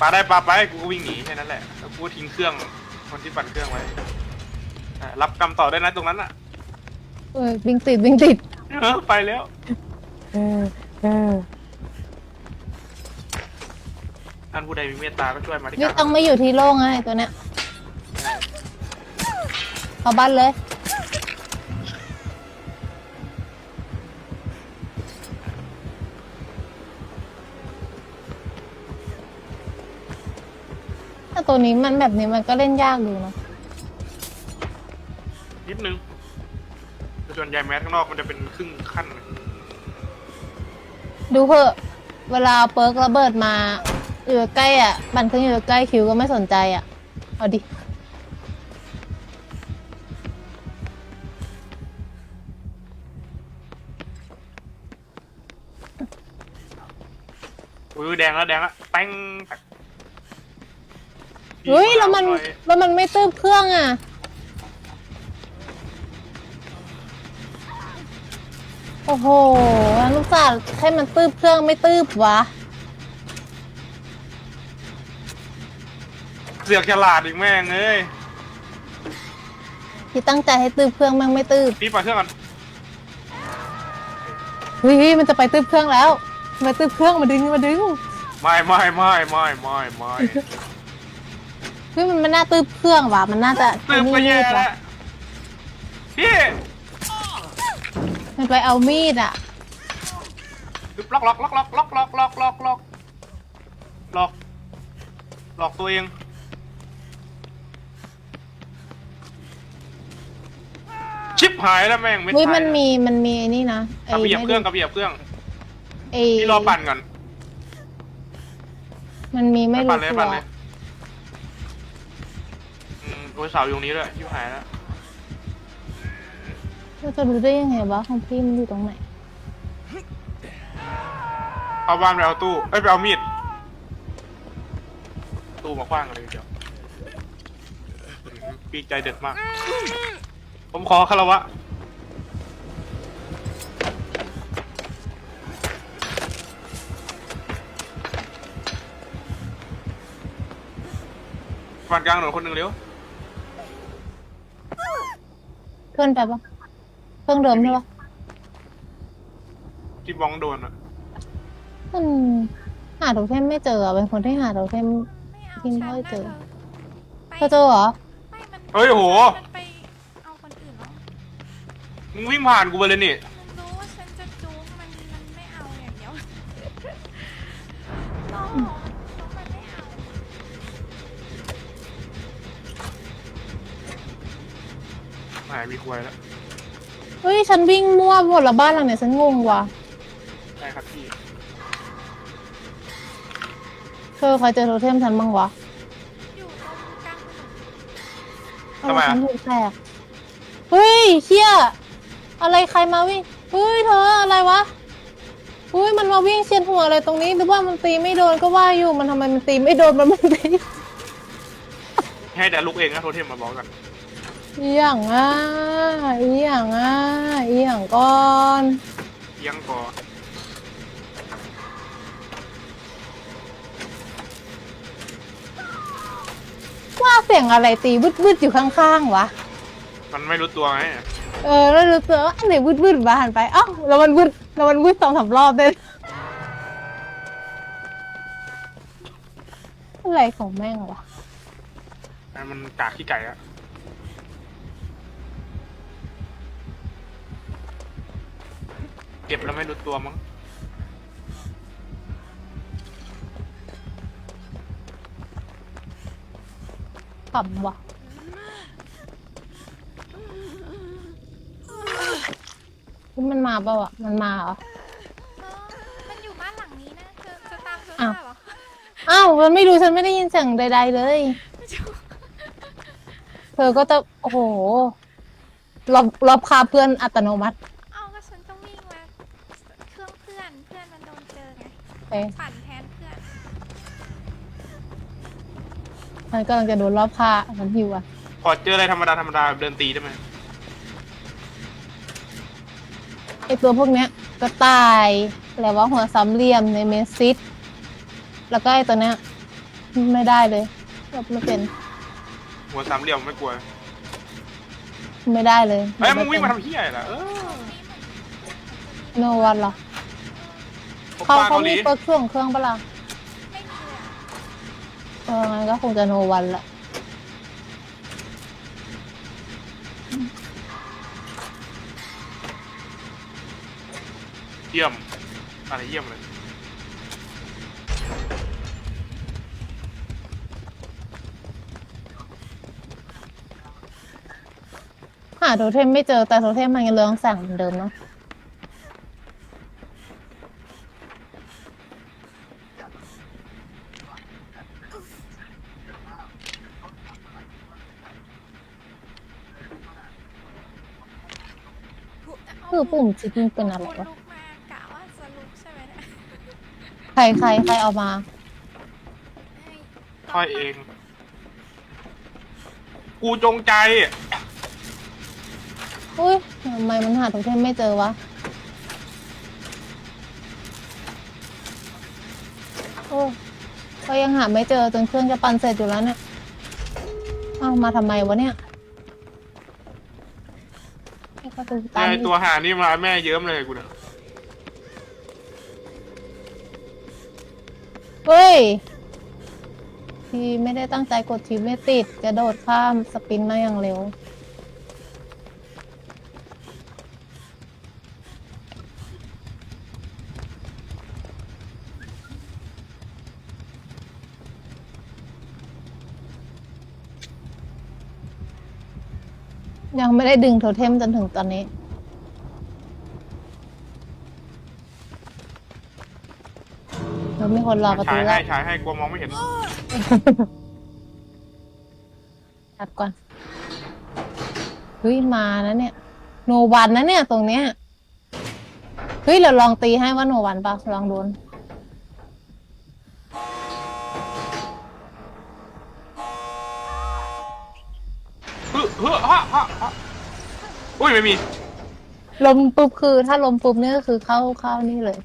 ปาได้ปาไปกูก็วิ่งหนีแค่นั้นแหละแล้วกูก็ทิ้งเครื่องคนที่ปั่นเครื่องไว้อะรับกรรมต่อได้นะตรงนั้นอะเออวิ่งติดวิ่งติดเออไปแล้ว เออเออท่านผู้ใดมีเมตตาก็ช่วยมาที่นี่กลางต้องไม่อยู่ที่โล่งไงตัวเนี้ยเข้าบ้านเลย ต่ตัวนี้มันแบบนี้มันก็เล่นยากดูเนาะนิดนึงแต่ส่วนใหญ่แมสข้างนอกมันจะเป็นครึ่งขั้นดูเถอะเวลาเอาเปิร์กระเบิดมา อยู่ใกล้อะบันขึ้นอยู่ใกล้คิวก็ไม่สนใจอะ เอาดิ อุ้ยแดงแล้วแดงแล้วแป้งแตก เฮ้ยแล้วมันหอยแล้วมันไม่ตื้บเครื่องอะ โอ้โหลูกสาวให้มันตื้บเครื่องไม่ตื้บวะ เสือกฉลาดอีกแม่งเอ้ยที่ตั้งใจให้ตื้บเครื่องแม่งไม่ตื้บพี่ปล่อยเครื่องก่อนเฮ้ยเฮ้ยมันจะไปตื้บเครื่องแล้วมาตื้บเครื่องมาดึงมาดึง ไม่ไม่ไม่ไม่ไม่ไม่ เฮ้ยมันไม่น่าตื้บเครื่องว่ะมันน่าจะตืมก็แย่ว่ะแล้วพี่มันไปเอามีดอะล็อกล็อกล็อกล็อกล็อกล็อกล็อกล็อกล็อกล็อกล็อกตัวเองชิปหายแล้วแม่งไม่เฮ้ยตายมันมีมันมีไอ้นี่นะกระเบียบเครื่องกระเบียบเครื่องไอ้พี่รอปั่นก่อนมันมีไม่ปั่รู้นเลยตัวปั่นเลยอืม โอ้ยเสาอยู่ตรงนี้ด้วยชิปหายแล้วเราจะรู้ได้ยังไงวะของพี่มันอยู่ตรงไหน เอาบ้านไปเอาตู้เอ้ยไปเอามีดตู้มาคว้างเลยเดี๋ยวอืมปีกใจเด็ดมาก ผมขอคารวะฝั่งกลางถนนคนหนึ่งเร็ว เพื่อนไปปะเครื่องเดิมใช่ปะที่บ้องโดนอะมันหาโทเทมไม่เจออะเป็นคนที่หาโทเทมไม่เอากินฉัได้เจอน่ะไปเธอเจอเหรอ ไม่มันเฮ้ยโห มันไปเอาคนอื่นแล้วมึงวิ่งผ่านกูไปเลยนี่มันรู้ว่าฉันจะจูงมันมันไม่เอาอย่างเดียวรอ มีควยแล้วเฮ้ยฉันวิ่งมั่วหมดละบ้านหลังเนี่ยฉันงงว่ะใช่ครับพี่เธอใครเจอโทเทมฉันบ้างวะอยู่ตรงกลางถนนเออฉันถูกแตกเฮ้ยเชี่ยอะไรใครมาวิ่งเฮ้ยเธออะไรวะเฮ้ยมันมาวิ่งเชียนหัวอะไรตรงนี้หรือว่ามันตีไม่โดนก็ว่าอยู่มันทำไมมันตีไม่โดนมันไม่ตีให้แต่ลูกเองนะโทรเทมมาบอกกัน อีหยังอะอีหยังอะอีหยังก่อนเอียังก่อว่าเสียงอะไรตีวืดๆอยู่ข้างๆวะ มันไม่รู้ตัวไงเออแล้วรู้สึกว่าอันไหนวืดวืดๆบ้าหันไปเอ้าแล้วมันวืดแล้วมันวืดสองสามรอบเลยอะไรของแม่งวะอะมันกากขี้ไก่อะ เก็บแล้วไม่รู้ตัวมั้งขำวะนี่มันมาเปล่าอะมันมาเหรอเออมันอยู่บ้านหลังนี้นะเธอจะตามเธออ้าวได้เหรออ้าวมันไม่รู้ฉันไม่ได้ยินเสียงใด ๆ เลย เธอก็จะโอ้โหรอบรอบคาเพื่อนอัตโนมัติ เอ้ยปั่นแทนเพื่อนฉันกำลังจะโดนรอบคาฉันหิวอะขอเจออะไรธรรมดาธรรมดาแบบเดินตีได้ไหมไอตัวพวกเนี้ยก็ตายอะไรว่าหัวสามเหลี่ยมในเมซิสแล้วก็ไอตัวเนี้ยไม่ได้เลยหลบไม่เป็นหัวสามเหลี่ยมไม่กลัวไม่ได้เลยเฮ้ยมึงวิ่งมาทำเฮียอะไรล่ะเออ โนวันเหรอพวก เขาปลาเขาเกาหมีลีเปิร์กช่วงเครื่องปะล่ะไม่มีเลยอะเอองั้นก็คงจะโนวันละเยี่ยม อะไรเยี่ยมเลย หาโทเทมไม่เจอแต่โทเทมมันยังเรืองแสงเหมือนเดิมเนาะ คือปุ่มจิกมันเป็นอะไรพูดวะ ลุกมากะว่าจะลุกใช่ไหมเนี่ยใครใครใครเอามาเอ้ยค่อยเอง กูจงใจ อุ้ยทำไมมันหาโทเทมไม่เจอวะ โอ้ก็ยังหาไม่เจอจนเครื่องจะปั่นเสร็จอยู่แล้วเนี่ย เอ้ามาทำไมวะเนี่ยให้ ประตูตันไอตัวหานี่มาแม่เยิ้มเลยกูเนี่ยเฮ้ย ทีไม่ได้ตั้งใจกดทีไม่ติด จะโดดข้ามสปินมาอย่างเร็ว ยังไม่ได้ดึงโทเทมจนถึงตอนนี้แล้วมีคนรอประตูฉายแล้ให้วฉายให้กลัวมองไม่เห็นตัดก่อนเฮ้ยมานะเนี่ย โนวันนะเนี่ย ตรงเนี้ยเฮ้ยเราลองตีให้ว่าโนวันปะลองโดน เฮ้อฮะฮะฮะอุ้ยไม่มี ลมปุ๊บคือ ถ้าลมปุ๊บนี่ก็คือเข้าเข้านี่เลย